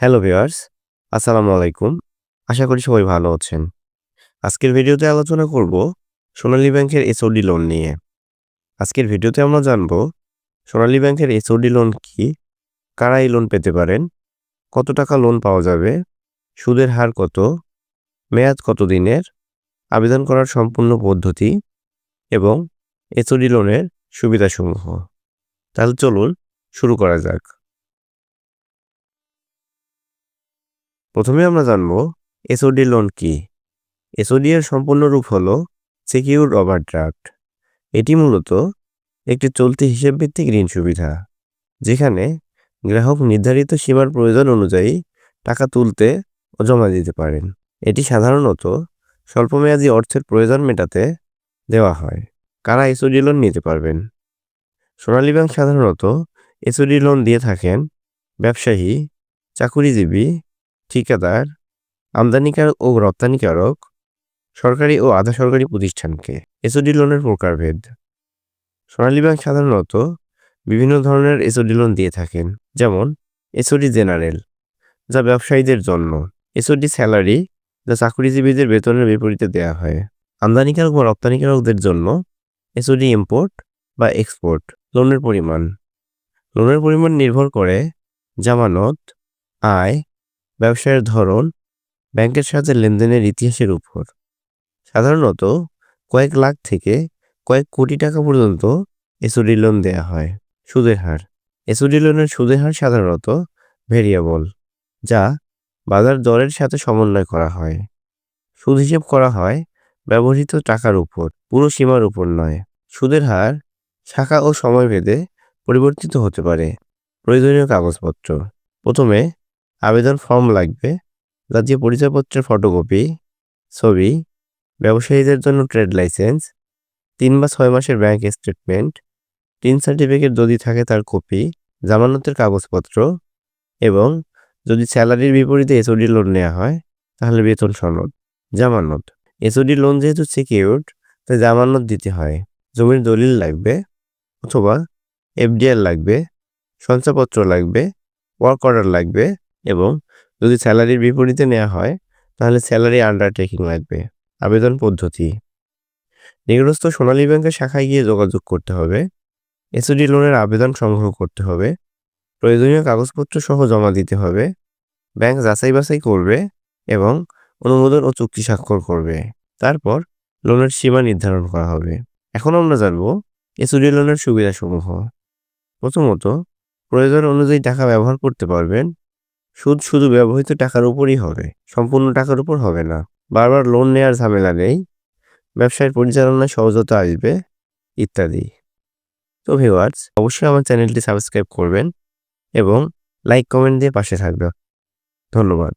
Hello viewers আসসালামু আলাইকুম। আশা করি সবাই ভালো আছেন। আজকের ভিডিওতে আলোচনা করব সোনালী ব্যাংকের এসওডি লোন নিয়ে। আজকের ভিডিওতে আমরা জানব সোনালী ব্যাংকের এসওডি লোন কি, কারা এই লোন পেতে পারেন, কত টাকা লোন পাওয়া যাবে, সুদের হার কত, মেয়াদ কত দিনের, আবেদন করার সম্পূর্ণ পদ্ধতি এবং এসওডি লোনের সুবিধাসমূহ। তাহলে চলুন শুরু করা যাক। প্রথমে আমরা জানব এসওডি লোন কি? এসওডি এর সম্পূর্ণ রূপ হল সিকিউরড ওভারড্রাফট এটি মূলত একটি চলতি হিসেব ভিত্তিক ঋণ সুবিধা, যেখানে গ্রাহক নির্ধারিত সীমার প্রয়োজন অনুযায়ী টাকা তুলতে ও জমা দিতে পারেন। এটি সাধারণত স্বল্পমেয়াদী অর্থের প্রয়োজন মেটাতে দেওয়া হয়। কারা এসওডি লোন নিতে পারবেন? সোনালী ব্যাংক সাধারণত এসওডি লোন দিয়ে থাকেন ব্যবসায়ী, চাকুরিজীবী ঠিকাদার, আমদানিকারক ও রপ্তানিকারক, সরকারি ও আধা সরকারি প্রতিষ্ঠানকে। এসওডি লোনের প্রকারভেদ। সোনালী ব্যাংক সাধারণত বিভিন্ন ধরনের এসওডি লোন দিয়ে থাকেন, যেমন এসওডি জেনারেল যা ব্যবসায়ীদের জন্য। এসওডি স্যালারি যা চাকরিজীবীদের বেতনের বিপরীতে দেওয়া হয়। আমদানিকারক বা রপ্তানিকারকদের জন্য এসওডি ইম্পোর্ট বা এক্সপোর্ট লোনের পরিমাণ। লোনের পরিমাণ নির্ভর করে জামানত, আয় ব্যবসায়ের ধরন ব্যাংকের সাথে লেনদেনের ইতিহাসের উপর। সাধারণত কয়েক লাখ থেকে কয়েক কোটি টাকা পর্যন্ত এসওডি লোন দেয়া হয়, সুদের হার। এসওডি লোনের সুদের হার সাধারণত ভেরিয়েবল, যা বাজার দরের সাথে সমন্বয় করা হয়। সুদ হিসেব করা হয় ব্যবহৃত টাকার উপর, পুরো সীমার উপর নয়। সুদের হার শাখা ও সময় ভেদে পরিবর্তিত হতে পারে। প্রয়োজনীয় কাগজপত্র, প্রথমে আবেদন ফর্ম লাগবে, জাতীয় পরিচয়পত্রের ফটোকপি, ছবি, ব্যবসায়ীদের জন্য ট্রেড লাইসেন্স, তিন বা ছয় মাসের ব্যাংক স্টেটমেন্ট টিন সার্টিফিকেট যদি থাকে তার কপি, জামানতের কাগজপত্র এবং যদি স্যালারির বিপরীতে এসওডি লোন নেওয়া হয়, তাহলে বেতন সনদ, জামানত। এসওডি লোন যেহেতু সিকিউরড তাই জামানত দিতে হয়। জমির দলিল লাগবে অথবা এফডিআর লাগবে সঞ্চয়পত্র লাগবে ওয়ার্ক অর্ডার লাগবে এবং যদি স্যালারির বিপরীতে নেওয়া হয়, তাহলে স্যালারি আন্ডারটেকিং লাগবে। আবেদন পদ্ধতি। নিকটস্থ সোনালী ব্যাংকের শাখায় গিয়ে যোগাযোগ করতে হবে। এসওডি লোনের আবেদন সংগ্রহ করতে হবে। প্রয়োজনীয় কাগজপত্র সহ জমা দিতে হবে। ব্যাংক যাচাই বাছাই করবে এবং অনুমোদন ও চুক্তি স্বাক্ষর করবে। তারপর লোনের সীমা নির্ধারণ করা হবে। এখন আমরা জানব এসওডি লোনের সুবিধাসমূহ। প্রথমত, প্রয়োজন অনুযায়ী টাকা ব্যবহার করতে পারবেন সুদ শুধু ব্যবহৃত টাকার উপরই হবে, সম্পূর্ণ টাকার উপর হবে না। বারবার লোন নেওয়ার ঝামেলা নেই, ব্যবসায়ের পরিচালনায় সহজতা আসবে, ইত্যাদি। তো ভিওয়ার্স অবশ্যই আমার চ্যানেলটি সাবস্ক্রাইব করবেন এবং লাইক কমেন্ট দিয়ে পাশে থাকবে ধন্যবাদ।